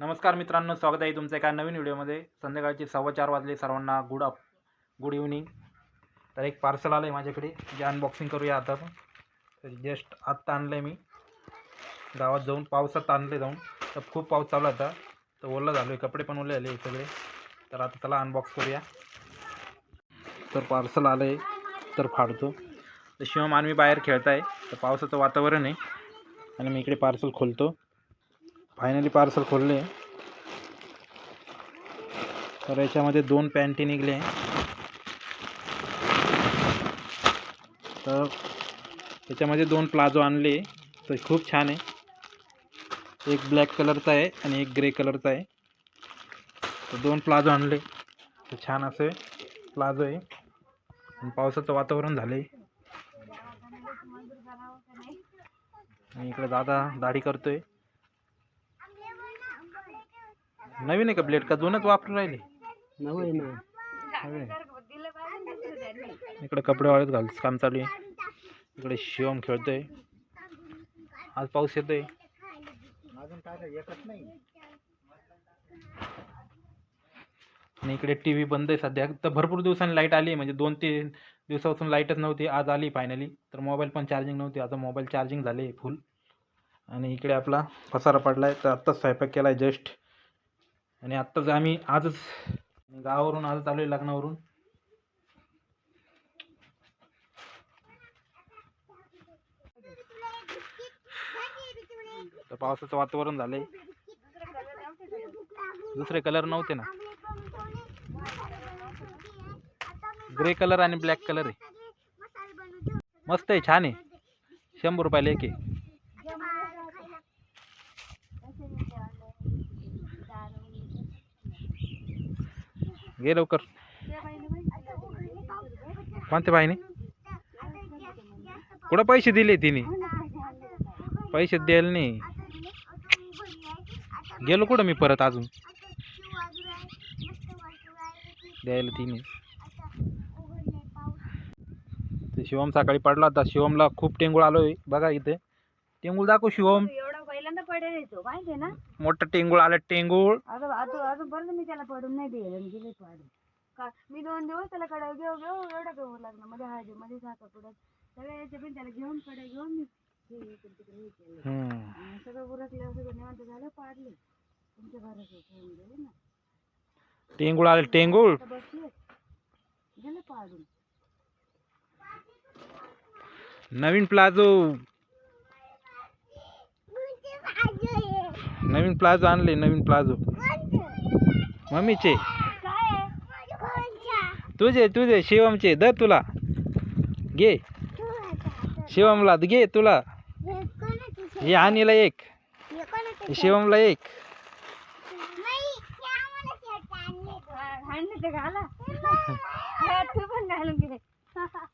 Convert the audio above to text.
नमस्कार मित्रांनो स्वागत आहे तुमचं एका नवीन व्हिडिओमध्ये. संध्याकाळचे सव्वा चार वाजले. सर्वांना गुड अप गुड इव्हनिंग तर एक पार्सल आलं आहे माझ्याकडे. जे अनबॉक्सिंग करूया आता आपण. तर जस्ट आत्ता आणलं आहे मी. गावात जाऊन पावसात आणले जाऊन. तर खूप पाऊस चालू होता तर ओलं झालो आहे कपडे पण ओले आले सगळे. तर आता त्याला अनबॉक्स करूया. तर पार्सल आलं आहे तर फाडतो. तर शिवम आम्ही बाहेर खेळत आहे तर पावसाचं वातावरण आहे. आणि मी इकडे पार्सल खोलतो. फायनली पार्सल खोलले. तर याच्यामध्ये दोन पॅन्टी निघले. तर त्याच्यामध्ये दोन प्लाझो आणले. तर खूप छान आहे. एक ब्लॅक कलरचा आहे आणि एक ग्रे कलरचा आहे. तर दोन प्लाझो आणले. तर छान असे प्लाझो आहे. आणि पावसाचं वातावरण झालं आहे आणि इकडे दादा दाढी करतोय. नवीन आहे का ब्लेड का जुनच वापरून राहिले? नवीन आहे. इकडे कपडे वाळत घाल काम चालू आहे. इकडे शिवम खेळतोय. आज पाऊस येतोय. अजून काय एकच नाही. आणि इकडे टी व्ही बंद आहे सध्या. तर भरपूर दिवसांनी लाइट आली म्हणजे दोन तीन दिवसापासून लाईटच नव्हती. आज आली फायनली तर मोबाईल पण चार्जिंग नव्हती. आता मोबाईल चार्जिंग झाले फुल आणि इकडे आपला पसारा पडला आहे तर आत्ताच स्वयंपाक केला आहे जस्ट आणि आत्ताच आम्ही आजच गावावरून आजच आलो आहे लग्नावरून. तर पावसाचं वातावरण झालं आहे दुसरे कलर नव्हते ना. ग्रे कलर आणि ब्लॅक कलर आहे. मस्त आहे छान आहे. शंभर रुपयाला एक आहे. घे लवकर. कोणत्या बाईने? कुठं पैसे दिले तिने? पैसे द्यायला नाही. गेलो कुठं मी परत अजून? द्यायला तिने. ते शिवम सकाळी पडला होता. शिवमला खूप टेंगूळ आलोय बघा इथे. टेंगूळ दाखव शिवम. पहिल्यांदा पडेल येतो माहितीये ना? मोठं टेंगूळ आलं टेंगूळ. अजून अजून अजूनपर्यंत मी त्याला पडून नाही दिलं गेले पाडून का मी दोन दिवस त्याला कडा घेऊ घेऊ एवढा घेऊ लागला मध्ये हळदी मध्ये साखर पुढं. सगळ्या याच्या पण त्याला घेऊन कडा घेऊन मी हे इकडे तिकडे हे केलं. हम्म. आणि सगळं उरकलं सगळं निवांत झालं पाडले. तुमच्या घरात ठेवून गेले ना. टेंगूळ आलं टेंगूळ. आता बसले. गेलं पाडून. नवीन प्लाझो. नवीन प्लाझो आणले नवीन प्लाझो. मम्मीचे. तुझे तुझे शिवमचे. दर तुला. घे. शिवमला घे तुला. हे आणीला एक. शिवमला एक. हा, घालून